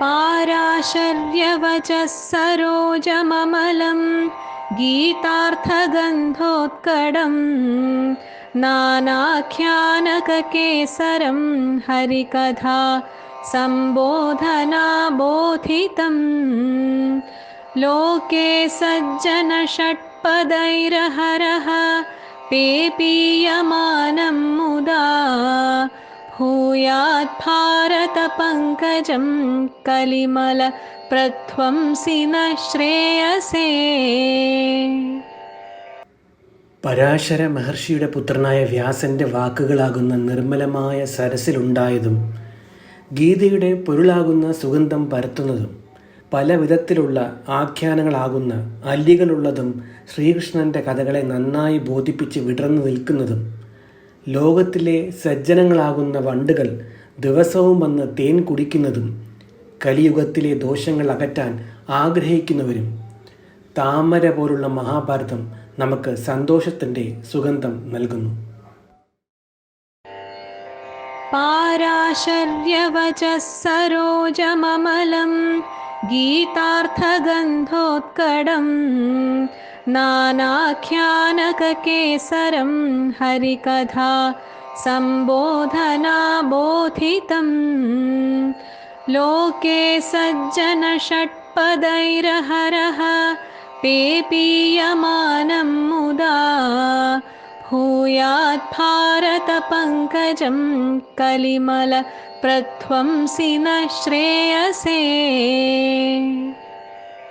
पाराशर्यवचः सरोजममलं गीतार्थगन्धोत्कडं नानाख्यानककेसरं हरिकथा सम्बोधनाबोधितं। लोके सज्जनषट्पदैरहरः पेपीयमानं भूयात् भारतपङ्कजं कलिमलप्रध्वंसि न ശ്രേയസേ പരാശര മഹർഷിയുടെ പുത്രനായ വ്യാസന്റെ വാക്കുകളാകുന്ന നിർമ്മലമായ സരസിലുണ്ടായതും ഗീതയുടെ പൊരുളാകുന്ന സുഗന്ധം പരത്തുന്നതും പല വിധത്തിലുള്ള ആഖ്യാനങ്ങളാകുന്ന അല്ലികളുള്ളതും ശ്രീകൃഷ്ണന്റെ കഥകളെ നന്നായി ബോധിപ്പിച്ച് വിടർന്നു നിൽക്കുന്നതും ലോകത്തിലെ സജ്ജനങ്ങളാകുന്ന വണ്ടുകൾ ദിവസവും വന്ന് തേൻ കുടിക്കുന്നതും കലിയുഗത്തിലെ ദോഷങ്ങൾ അകറ്റാൻ ആഗ്രഹിക്കുന്നവരും താമര പോലുള്ള മഹാഭാരതം നമുക്ക് സന്തോഷത്തിന്റെ സുഗന്ധം നൽകുന്നു. പാരാശര്യവചസരോജമലം ഗീതാർത്ഥഗന്ധോത്കടം नानाख्यानकेसरं हरिकथा सम्बोधनाबोधितं। लोके सज्जनषट्पदैरहरः पेपीयमानं मुदा भूयात्भारतपङ्कजं कलिमलप्रध्वंसि न श्रेयसे